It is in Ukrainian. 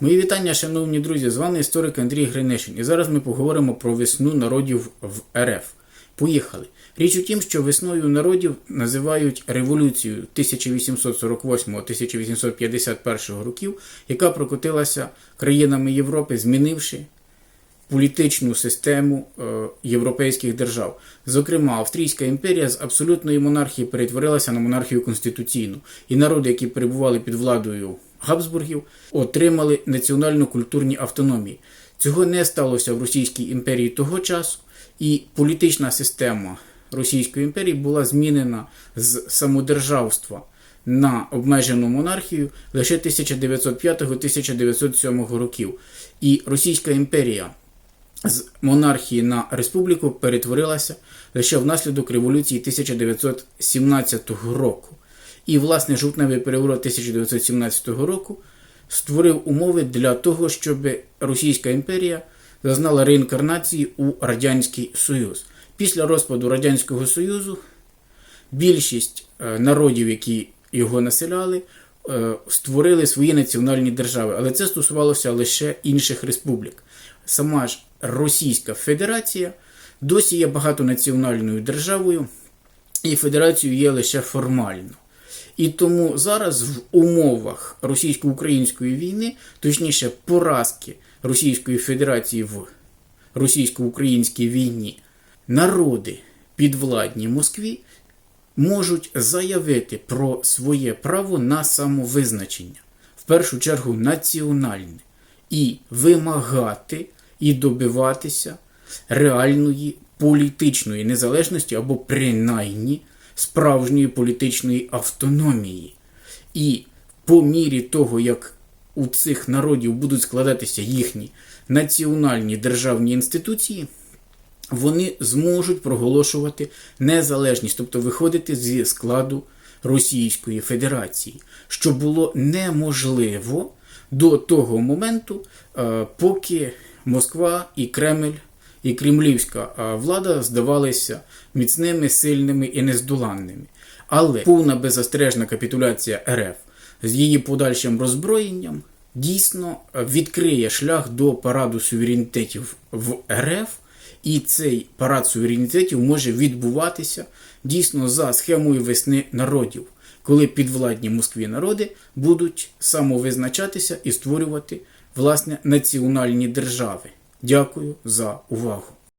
Мої вітання, шановні друзі, з вами історик Андрій Гринишин. І зараз ми поговоримо про весну народів в РФ. Поїхали. Річ у тім, що весною народів називають революцією 1848-1851 років, яка прокотилася країнами Європи, змінивши політичну систему е, європейських держав. Зокрема, Австрійська імперія з абсолютної монархії перетворилася на монархію конституційну, і народи, які перебували під владою Габсбургів, отримали національно-культурні автономії. Цього не сталося в Російській імперії того часу, і політична система Російської імперії була змінена з самодержавства на обмежену монархію лише 1905-1907 років. І Російська імперія з монархії на республіку перетворилася лише внаслідок революції 1917 року. І, власне, жовтневий переворот 1917 року створив умови для того, щоб Російська імперія зазнала реінкарнації у Радянський Союз. Після розпаду Радянського Союзу більшість е, народів, які його населяли, е, створили свої національні держави, але це стосувалося лише інших республік. Сама ж Російська Федерація досі є багатонаціональною державою, і федерацією є лише формально. І тому зараз в умовах російсько-української війни, точніше поразки Російської Федерації в російсько-українській війні, народи підвладні Москві можуть заявити про своє право на самовизначення, в першу чергу національне, і вимагати і добиватися реальної політичної незалежності або принаймні справжньої політичної автономії. І по мірі того, як у цих народів будуть складатися їхні національні державні інституції, вони зможуть проголошувати незалежність, тобто виходити зі складу Російської Федерації, що було неможливо до того моменту, е, поки Москва і Кремль і кремлівська влада здавалися міцними, сильними і нездоланними. Але повна беззастережна капітуляція РФ з її подальшим роззброєнням дійсно відкриє шлях до параду суверенітетів в РФ, і цей парад суверенітетів може відбуватися дійсно за схемою весни народів, коли підвладні Москві народи будуть самовизначатися і створювати власне національні держави. Дякую за увагу.